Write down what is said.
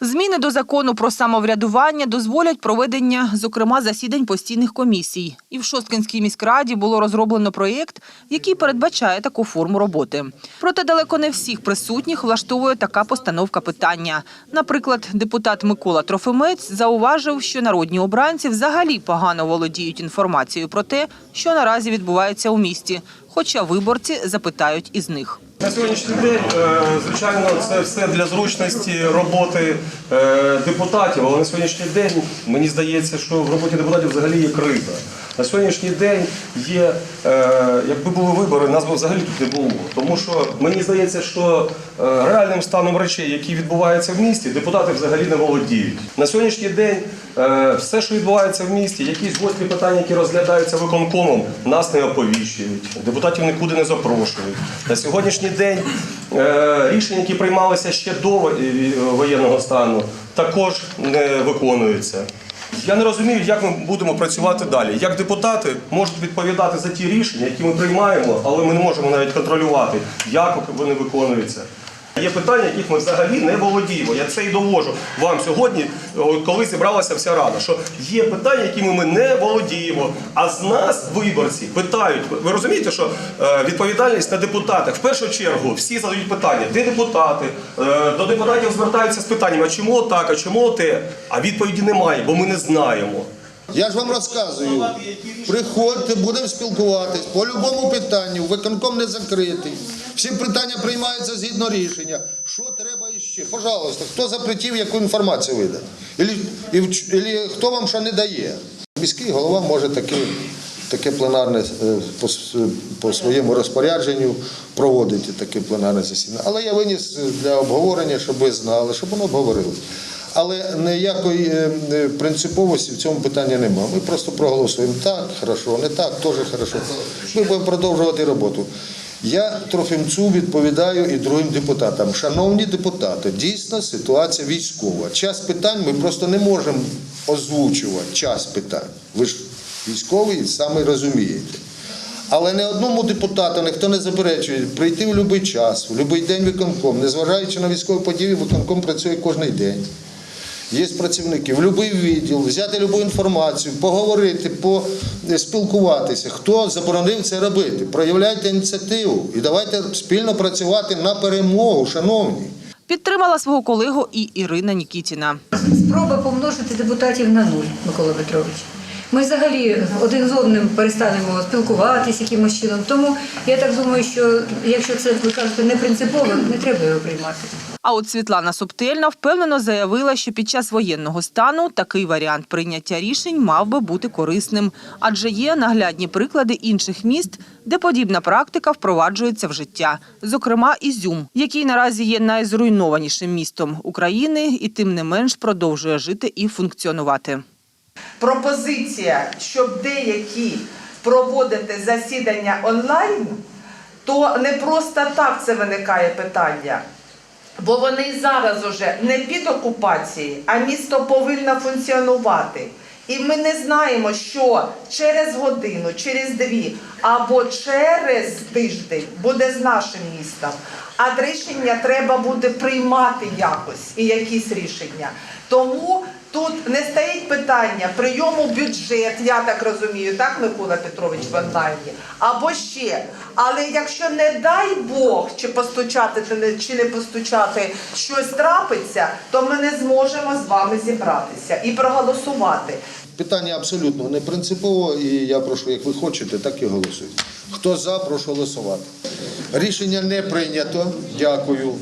Зміни до закону про самоврядування дозволять проведення, зокрема, засідань постійних комісій. І в Шосткинській міськраді було розроблено проєкт, який передбачає таку форму роботи. Проте далеко не всіх присутніх влаштовує така постановка питання. Наприклад, депутат Микола Трофимець зауважив, що народні обранці взагалі погано володіють інформацією про те, що наразі відбувається у місті, хоча виборці запитають із них. На сьогоднішній день, е, звичайно, це все для зручності роботи е, депутатів. Але на сьогоднішній день мені здається, що в роботі депутатів взагалі є криза. На сьогоднішній день є, е, якби були вибори, нас би взагалі тут не було. Тому що мені здається, що е, реальним станом речей, які відбуваються в місті, депутати взагалі не володіють. На сьогоднішній день е, все, що відбувається в місті, якісь гострі питання, які розглядаються виконкомом, нас не оповіщують. Депутатів нікуди не запрошують. На сьогоднішній день рішення, які приймалися ще до воєнного стану, також не виконуються. Я не розумію, як ми будемо працювати далі. Як депутати можуть відповідати за ті рішення, які ми приймаємо, але ми не можемо навіть контролювати, як вони виконуються. Є питання, яких ми взагалі не володіємо. Я це і довожу вам сьогодні, коли зібралася вся рада. Що є питання, якими ми не володіємо. А з нас виборці питають. Ви розумієте, що е, відповідальність на депутатах в першу чергу всі задають питання, де депутати Е, до депутатів звертаються з питанням, а чому так, а чому те? А відповіді немає, бо ми не знаємо. Я ж вам розказую. Приходьте, будемо спілкуватись. По любому питанню, виконком не закритий. Всі питання приймаються згідно рішення. Що треба іще? Пожалуйста, хто запретів, яку інформацію видати? Ілі, і хто вам що не дає? Міський голова може таке, таке пленарне е, по, по своєму розпорядженню проводити таке пленарне засідання. Але я виніс для обговорення, щоб ви знали, щоб воно обговорили. Але ніякої е, е, принциповості в цьому питанні немає. Ми просто проголосуємо так, хорошо, не так, теж хорошо. Ми будемо продовжувати роботу. Я Трофімцю відповідаю і другим депутатам. Шановні депутати, дійсно ситуація військова. Час питань ми просто не можемо озвучувати. Час питань. Ви ж військовий саме розумієте. Але не одному депутату ніхто не заперечує прийти в будь-який час, в будь-який день виконком, незважаючи на військові події, виконком працює кожен день. Є працівники в будь-який відділ, взяти будь-яку інформацію, поговорити, поспілкуватися. Хто заборонив це робити? Проявляйте ініціативу і давайте спільно працювати на перемогу, шановні. Підтримала свого колегу і Ірина Нікітіна. Спроба помножити депутатів на нуль, Микола Петрович. Ми взагалі один з одним перестанемо спілкуватись якимось чином. Тому я так думаю, що якщо це ви кажете не принципово, не треба його приймати. А от Світлана Собтельна впевнено заявила, що під час воєнного стану такий варіант прийняття рішень мав би бути корисним, адже є наглядні приклади інших міст, де подібна практика впроваджується в життя. Зокрема, Ізюм, який наразі є найзруйнованішим містом України і тим не менш продовжує жити і функціонувати. Пропозиція, щоб деякі проводити засідання онлайн, то не просто так це виникає питання. Бо вони зараз уже не під окупацією, а місто повинно функціонувати. І ми не знаємо, що через годину, через дві або через тиждень буде з нашим містом. А рішення треба буде приймати якось і якісь рішення. Тому тут не стоїть питання прийому бюджет, я так розумію, так, Микола Петрович, в онлайні, або ще. Але якщо не дай Бог, чи постучати, чи не- постучати, щось трапиться, то ми не зможемо з вами зібратися і проголосувати. Питання абсолютно не принципово, і я прошу, як ви хочете, так і голосуйте. Хто за, прошу голосувати. Рішення не прийнято. Дякую.